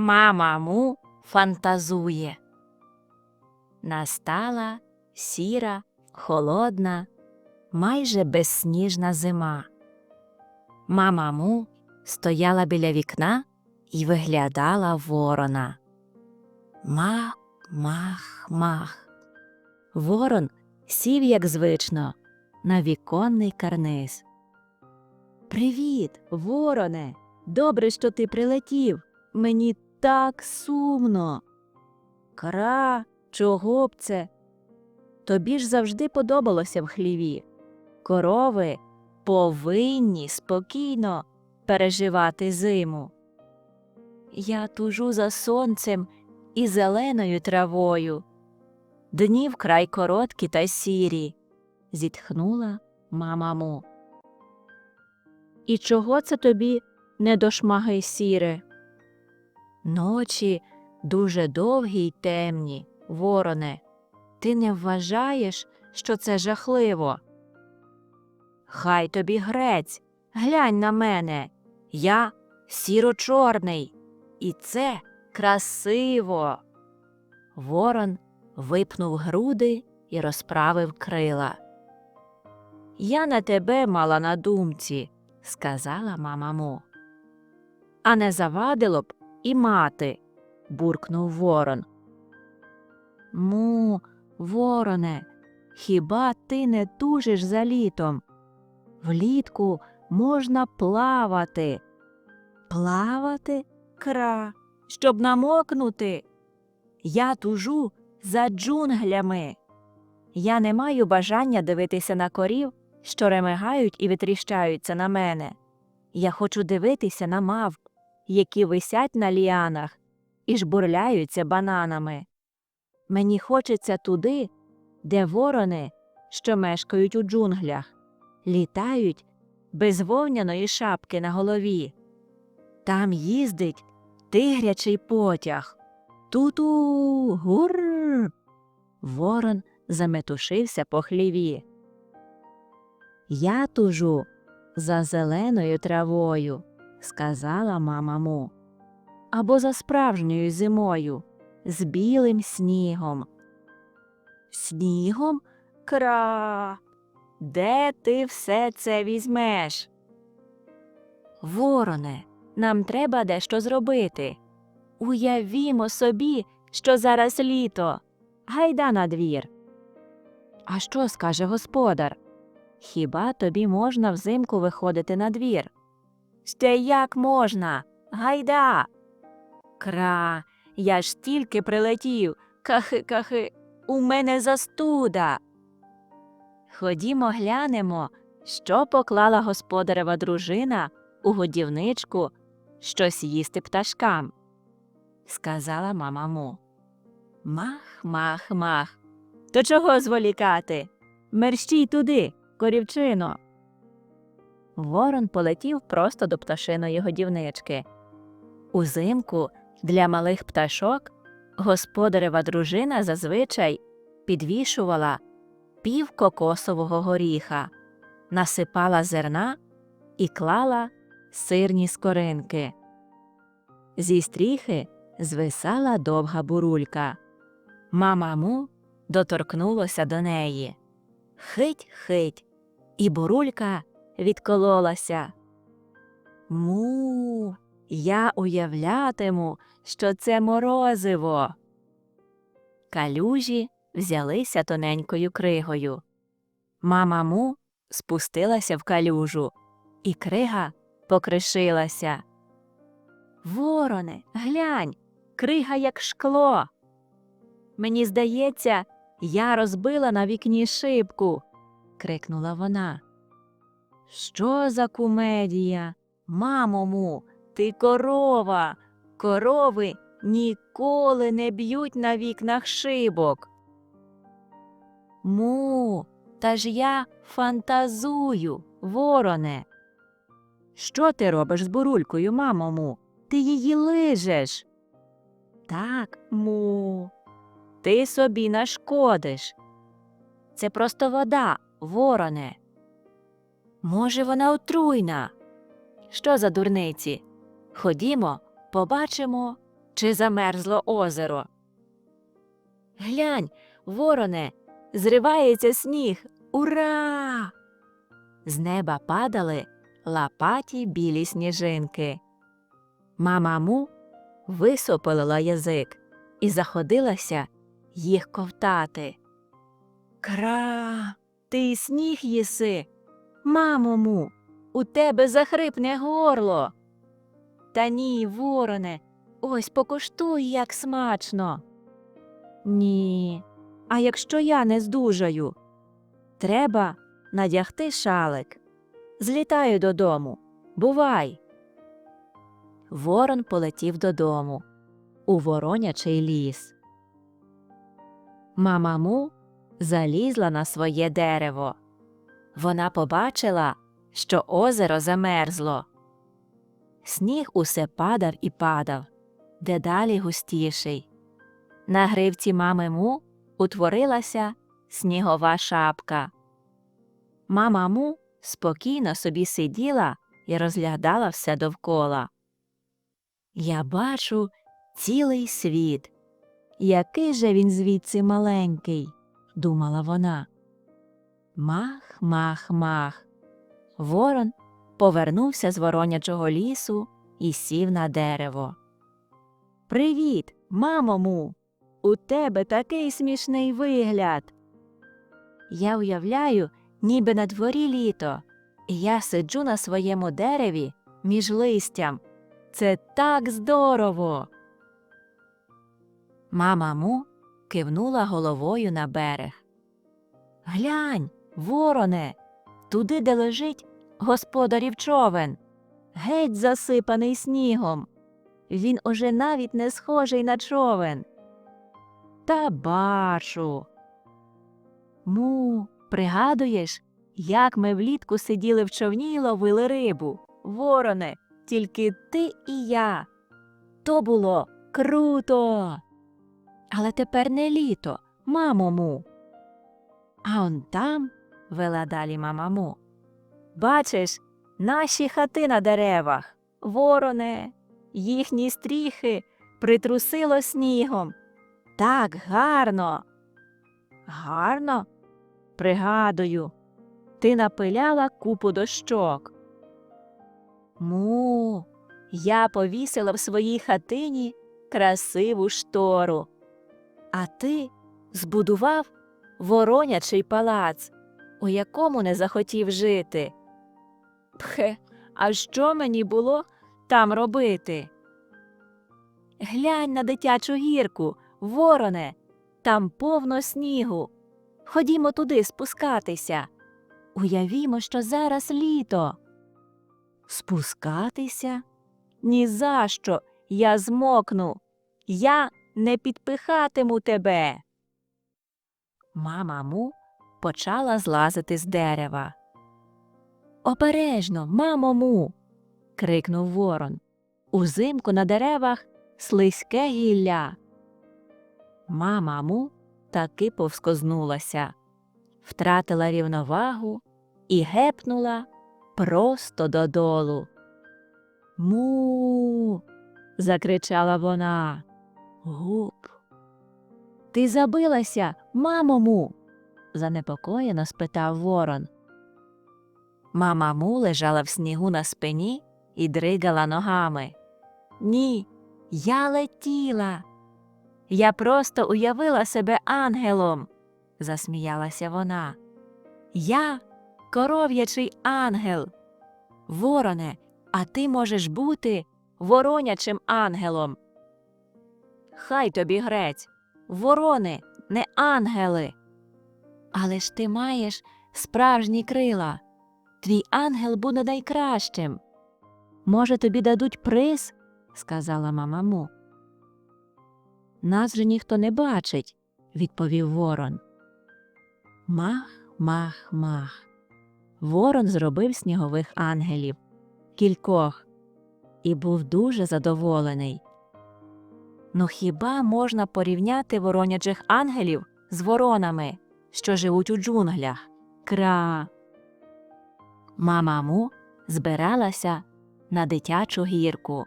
Мама фантазує. Настала сіра, холодна, майже безсніжна зима. Мама стояла біля вікна і виглядала ворона. Мах, мах, мах. Ворон сів, як звично, на віконний карниз. Привіт, вороне. Добре, що ти прилетів. Мені так сумно. Кра, чого б це? Тобі ж завжди подобалося в хліві. Корови повинні спокійно переживати зиму. Я тужу за сонцем і зеленою травою. Дні вкрай короткі та сірі, зітхнула мама му. І чого це тобі не до шмаги сіре? Ночі дуже довгі й темні, вороне. Ти не вважаєш, що це жахливо? Хай тобі грець, глянь на мене. Я сіро-чорний, і це красиво. Ворон випнув груди і розправив крила. Я на тебе мала на думці, сказала мама му. А не завадило б і мати, буркнув ворон. Му, вороне, хіба ти не тужиш за літом? Влітку можна плавати. Плавати? Кра, щоб намокнути. Я тужу за джунглями. Я не маю бажання дивитися на корів, що ремигають і витріщаються на мене. Я хочу дивитися на мавп, які висять на ліанах і жбурляються бананами. Мені хочеться туди, де ворони, що мешкають у джунглях, літають без вовняної шапки на голові. Там їздить тигрячий потяг. Ту-ту, гур. Ворон заметушився по хліві. Я тужу за зеленою травою, сказала мама му. Або за справжньою зимою, з білим снігом. Снігом? Кра. Де ти все це візьмеш? Вороне, нам треба дещо зробити. Уявімо собі, що зараз літо. Гайда на двір. А що скаже господар? Хіба тобі можна взимку виходити на двір? Ще як можна? Гайда. Кра, я ж тільки прилетів. Кахи, кахи, у мене застуда. Ходімо глянемо, що поклала господарева дружина у годівничку щось їсти пташкам, сказала мама му. Мах, мах, мах. То чого зволікати? Мерщій туди, корівчино. Ворон полетів просто до пташиної годівнички. Узимку для малих пташок господарева дружина зазвичай підвішувала пів кокосового горіха, насипала зерна і клала сирні скоринки. Зі стріхи звисала довга бурулька. Мама му доторкнулося до неї. Хить, хить, і бурулька відкололася. Му, я уявлятиму, що це морозиво. Калюжі взялися тоненькою кригою. Мама му спустилася в калюжу, і крига покришилася. Вороне, глянь, крига як шкло. Мені здається, я розбила на вікні шибку, крикнула вона. Що за кумедія? Мамо му, ти корова. Корови ніколи не б'ють на вікнах шибок. Му, та ж я фантазую, вороне. Що ти робиш з бурулькою, мамо му? Ти її лижеш. Так, му. Ти собі нашкодиш. Це просто вода, вороне. Може, вона отруйна. Що за дурниці? Ходімо, побачимо, чи замерзло озеро. Глянь, вороне, зривається сніг. Ура! З неба падали лапаті білі сніжинки. Мама му висопилила язик і заходилася їх ковтати. Кра, ти сніг їси. Мамо му, у тебе захрипне горло. Та ні, вороне, ось покуштуй, як смачно. Ні. А якщо я не здужаю? Треба надягти шалик. Злітаю додому. Бувай. Ворон полетів додому у воронячий ліс. Мамаму залізла на своє дерево. Вона побачила, що озеро замерзло. Сніг усе падав і падав, дедалі густіший. На гривці мами му утворилася снігова шапка. Мама му спокійно собі сиділа і розглядала все довкола. Я бачу цілий світ. Який же він звідси маленький, думала вона. Мах, мах, мах. Ворон повернувся з воронячого лісу і сів на дерево. Привіт, мамо му. У тебе такий смішний вигляд. Я уявляю, ніби на дворі літо, і я сиджу на своєму дереві між листям. Це так здорово. Мама му кивнула головою на берег. Глянь, вороне, туди, де лежить господарів човен, геть засипаний снігом. Він уже навіть не схожий на човен. Та бачу. Му, пригадуєш, як ми влітку сиділи в човні й ловили рибу, вороне, тільки ти і я. То було круто. Але тепер не літо, мамо му. А он там, вела далі мама му. Бачиш, наші хати на деревах, вороне, їхні стріхи притрусило снігом. Так гарно. Гарно? Пригадую, ти напиляла купу дощок. Му, я повісила в своїй хатині красиву штору. А ти збудував воронячий палац, у якому не захотів жити. Пхе, а що мені було там робити? Глянь на дитячу гірку, вороне, там повно снігу. Ходімо туди спускатися. Уявімо, що зараз літо. Спускатися? Ні за що, я змокну. Я не підпихатиму тебе. Мама му почала злазити з дерева. Обережно, мамо му. крикнув ворон. Узимку на деревах слизьке гілля. Мама му таки повскознулася, втратила рівновагу і гепнула просто додолу. Му. закричала вона. Гуп. Ти забилася, мамо му? Занепокоєно спитав ворон. Мама му лежала в снігу на спині і дригала ногами. Ні, я летіла. Я просто уявила себе ангелом, засміялася вона. Я коров'ячий ангел. Вороне, а ти можеш бути воронячим ангелом. Хай тобі грець, ворони, не ангели. Але ж ти маєш справжні крила. Твій ангел буде найкращим. Може, тобі дадуть приз? сказала мама му. Нас же ніхто не бачить, відповів ворон. Мах, мах, мах. Ворон зробив снігових ангелів, кількох, і був дуже задоволений. Ну хіба можна порівняти воронячих ангелів з воронами, що живуть у джунглях? Кра. Мама му збиралася на дитячу гірку.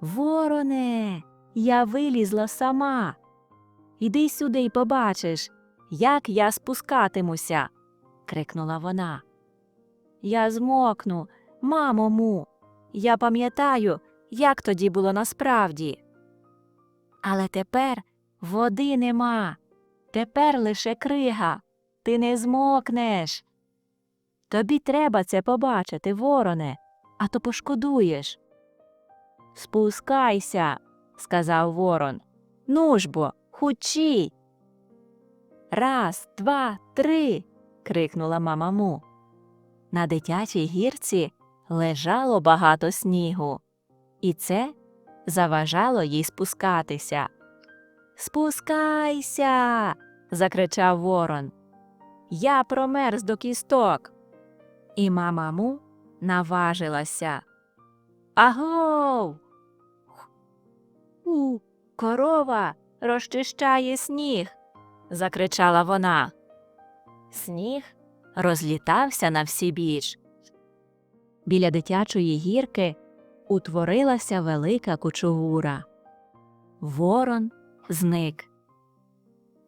Вороне, я вилізла сама. Іди сюди й побачиш, як я спускатимуся, крикнула вона. Я змокну, мамо му. Я пам'ятаю, як тоді було насправді. Але тепер води нема. Тепер лише крига. Ти не змокнеш. Тобі треба це побачити, вороне, а то пошкодуєш. Спускайся, сказав ворон. Ну ж бо, хучій. Раз, два, три. крикнула мама му. На дитячій гірці лежало багато снігу, і це заважало їй спускатися. Спускайся. закричав ворон. Я промерз до кісток. І мама му наважилася. Агов. У, корова розчищає сніг. закричала вона. Сніг розлітався на всі біч. Біля дитячої гірки утворилася велика кучугура. Ворон зник.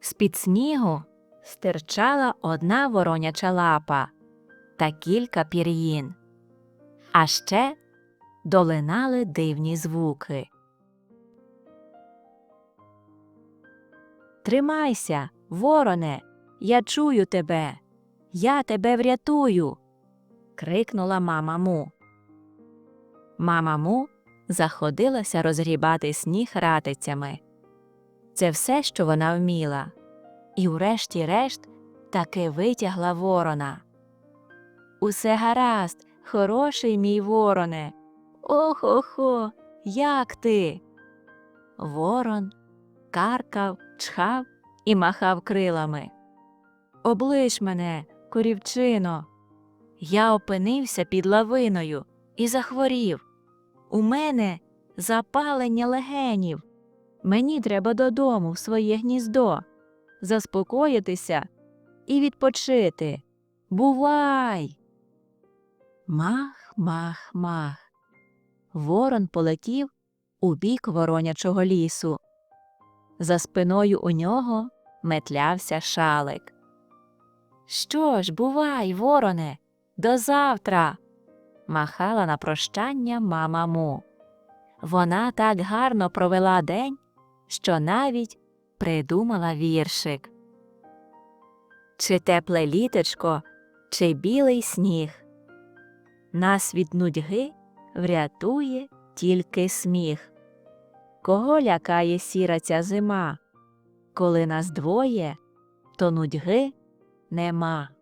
З-під снігу стирчала одна вороняча лапа та кілька пір'їн. А ще долинали дивні звуки. Тримайся, вороне, я чую тебе. Я тебе врятую. крикнула мама му. Мама му заходилася розгрібати сніг ратицями. Це все, що вона вміла, і врешті-решт таки витягла ворона. Усе гаразд, хороший мій вороне. Ох-охо, як ти? Ворон каркав, чхав і махав крилами. Облиш мене, корівчино. Я опинився під лавиною і захворів. У мене запалення легенів. Мені треба додому в своє гніздо, заспокоїтися і відпочити. Бувай. Мах, мах, мах. Ворон полетів у бік воронячого лісу. За спиною у нього метлявся шалик. Що ж, бувай, вороне, до завтра. махала на прощання мама му. Вона так гарно провела день, що навіть придумала віршик. Чи тепле літочко, чи білий сніг. Нас від нудьги врятує тільки сміх. Кого лякає сіра ця зима? Коли нас двоє, то нудьги нема.